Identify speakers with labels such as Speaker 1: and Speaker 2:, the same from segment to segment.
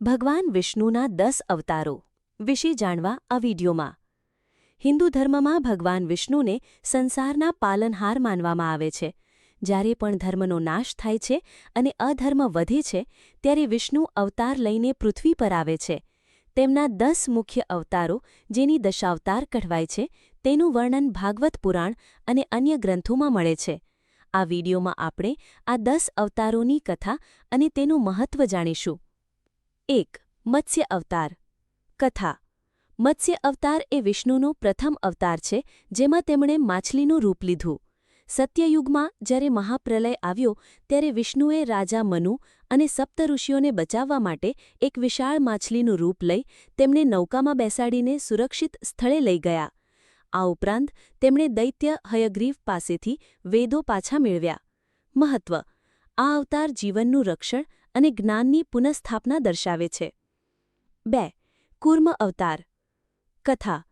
Speaker 1: ભગવાન વિષ્ણુના દસ અવતારો વિશે જાણવા આ વિડીયોમાં. હિન્દુ ધર્મમાં ભગવાન વિષ્ણુને સંસારના પાલનહાર માનવામાં આવે છે. જ્યારે પણ ધર્મનો નાશ થાય છે અને અધર્મ વધે છે, ત્યારે વિષ્ણુ અવતાર લઈને પૃથ્વી પર આવે છે. તેમના દસ મુખ્ય અવતારો જેની દશાવતાર કહેવાય છે, તેનું વર્ણન ભાગવત પુરાણ અને અન્ય ગ્રંથોમાં મળે છે. આ વિડીયોમાં આપણે આ દસ અવતારોની કથા અને તેનું મહત્વ જાણીશું. એક, મત્સ્ય અવતાર. કથા. મત્સ્ય અવતાર એ વિષ્ણુનો પ્રથમ અવતાર છે, જેમાં તેમણે માછલીનું રૂપ લીધું. સત્યયુગમાં જ્યારે મહાપ્રલય આવ્યો, ત્યારે વિષ્ણુએ રાજા મનુ અને સપ્તઋષિઓને બચાવવા માટે એક વિશાળ માછલીનું રૂપ લઈ તેમને નૌકામાં બેસાડીને સુરક્ષિત સ્થળે લઈ ગયા. આ ઉપરાંત, તેમણે દૈત્ય હયગ્રીવ પાસેથી વેદો પાછા મેળવ્યા. મહત્વ. આ અવતાર જીવનનું રક્ષણ અને જ્ઞાનની પુનઃસ્થાપના દર્શાવે છે. બે. કુર્મ અવતાર. કથા.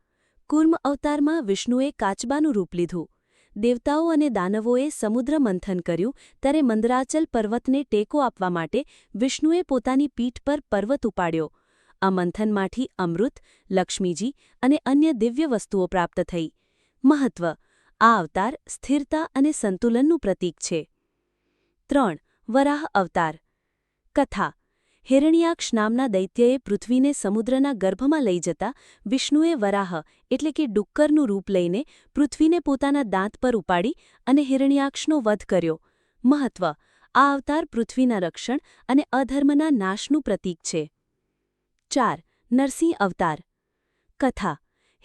Speaker 1: કુર્મ અવતારમાં વિષ્ણુએ કાચબાનું રૂપ લીધું. દેવતાઓ અને દાનવોએ સમુદ્ર મંથન કર્યું ત્યારે મંદરાચલ પર્વતને ટેકો આપવા માટે વિષ્ણુએ પોતાની પીઠ પર પર્વત ઉપાડ્યો. આ મંથનમાંથી અમૃત, લક્ષ્મીજી અને અન્ય દિવ્ય વસ્તુઓ પ્રાપ્ત થઈ. મહત્વ. આ અવતાર સ્થિરતા અને સંતુલનનું પ્રતીક છે. ત્રણ વરાહ અવતાર. કથા. હિરણ્યાક્ષ નામના દૈત્યએ પૃથ્વીને સમુદ્રના ગર્ભમાં લઈ જતા વિષ્ણુએ વરાહ, એટલે કે ડુક્કરનું રૂપ લઈને પૃથ્વીને પોતાના દાંત પર ઉપાડી અને હિરણ્યાક્ષનો વધ કર્યો. મહત્વ. આ અવતાર પૃથ્વીના રક્ષણ અને અધર્મના નાશનું પ્રતીક છે. ચાર. નરસિંહ અવતાર. કથા.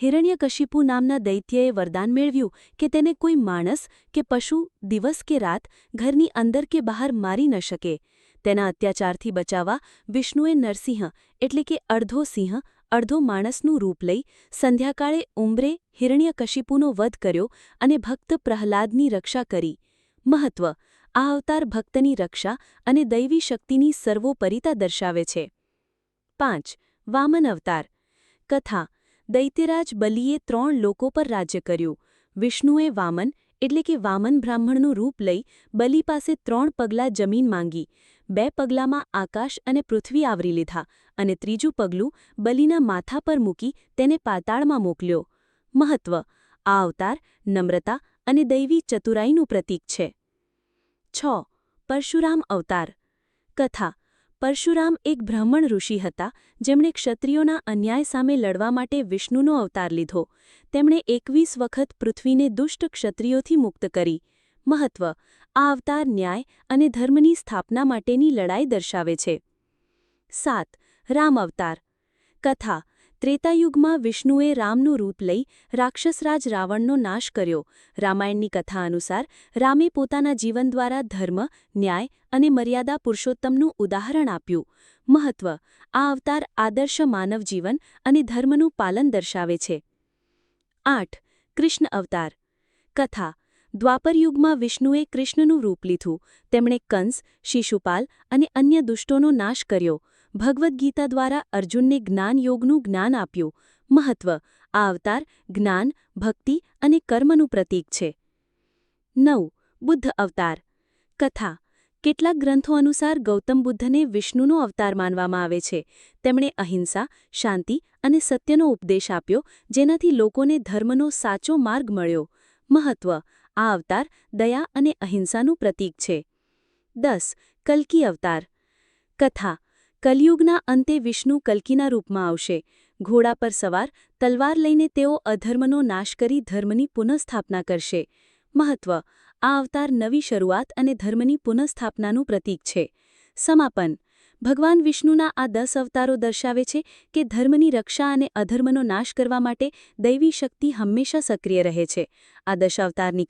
Speaker 1: હિરણ્યકશિપુ નામના દૈત્યએ વરદાન મેળવ્યું કે તેને કોઈ માણસ કે પશુ, દિવસ કે રાત, ઘરની અંદર કે બહાર મારી ન શકે. તેના અત્યાચારથી બચાવવા વિષ્ણુએ નરસિંહ એટલે કે અડધો સિંહ અડધો માણસનું રૂપ લઈ સંધ્યાકાળે ઉંબરે હિરણ્યકશિપુનો વધ કર્યો અને ભક્ત પ્રહલાદની રક્ષા કરી. મહત્વ, આ અવતાર ભક્તની રક્ષા અને દૈવી શક્તિની સર્વોપરિતા દર્શાવે છે. પાંચ, વામન અવતાર. કથા દૈત્યરાજ બલિએ ત્રણ લોકો પર રાજ્ય કર્યું. વિષ્ણુએ વામન, એટલે કે વામન બ્રાહ્મણનું રૂપ લઈ બલિ પાસે ત્રણ પગલાં જમીન માંગી. બે પગલામાં આકાશ અને પૃથ્વી આવરી લીધા અને ત્રીજું પગલું બલિના માથા પર મૂકી તેને પાતાળમાં મોકલ્યો. મહત્વ, આ અવતાર નમ્રતા અને દૈવી ચતુરાઈનું પ્રતીક છે. છ, પરશુરામ અવતાર. કથા પરશુરામ એક બ્રાહ્મણ ઋષિ હતા, જેમણે ક્ષત્રિયોના અન્યાય સામે લડવા માટે વિષ્ણુનો અવતાર લીધો. તેમણે એકવીસ વખત પૃથ્વીને દુષ્ટ ક્ષત્રિયોથી મુક્ત કરી. મહત્વ, આ અવતાર ન્યાય અને ધર્મની સ્થાપના માટેની લડાઈ દર્શાવે છે. સાત, રામ અવતાર. કથા ત્રેતાયુગમાં વિષ્ણુએ રામનું રૂપ લઈ રાક્ષસરાજ રાવણનો નાશ કર્યો. રામાયણની કથા અનુસાર, રામે પોતાના જીવન દ્વારા ધર્મ, ન્યાય અને મર્યાદા પુરુષોત્તમનું ઉદાહરણ આપ્યું. મહત્વ, આ અવતાર આદર્શ માનવ જીવન અને ધર્મનું પાલન દર્શાવે છે. આઠ, કૃષ્ણ અવતાર. કથા દ્વાપરયુગમાં વિષ્ણુએ કૃષ્ણનું રૂપ લીધું. તેમણે કંસ, શિશુપાલ અને અન્ય દુષ્ટોનો નાશ કર્યો. ભગવદ્ ગીતા દ્વારા અર્જુનને જ્ઞાનયોગનું જ્ઞાન આપ્યું. મહત્વ. આ અવતાર જ્ઞાન, ભક્તિ અને કર્મનું પ્રતીક છે. નવ. બુદ્ધ અવતાર. કથા. કેટલાક ગ્રંથો અનુસાર ગૌતમ બુદ્ધને વિષ્ણુનો અવતાર માનવામાં આવે છે. તેમણે અહિંસા, શાંતિ અને સત્યનો ઉપદેશ આપ્યો, જેનાથી લોકોને ધર્મનો સાચો માર્ગ મળ્યો. મહત્વ. આ અવતાર દયા અને અહિંસાનું પ્રતીક છે. દસ. કલ્કી અવતાર. કથા. કલયુગના અંતે વિષ્ણુ કલ્કીના રૂપમાં આવશે. ઘોડા પર સવાર, તલવાર લઈને તેઓ અધર્મનો નાશ કરી ધર્મની પુનઃસ્થાપના કરશે. મહત્વ, આ અવતાર નવી શરૂઆત અને ધર્મની પુનઃસ્થાપનાનું પ્રતીક છે. સમાપન, ભગવાન વિષ્ણુના આ દસ અવતારો દર્શાવે છે કે ધર્મની રક્ષા અને અધર્મનો નાશ કરવા માટે દૈવી શક્તિ હંમેશા સક્રિય રહે છે. આ દશાવતારની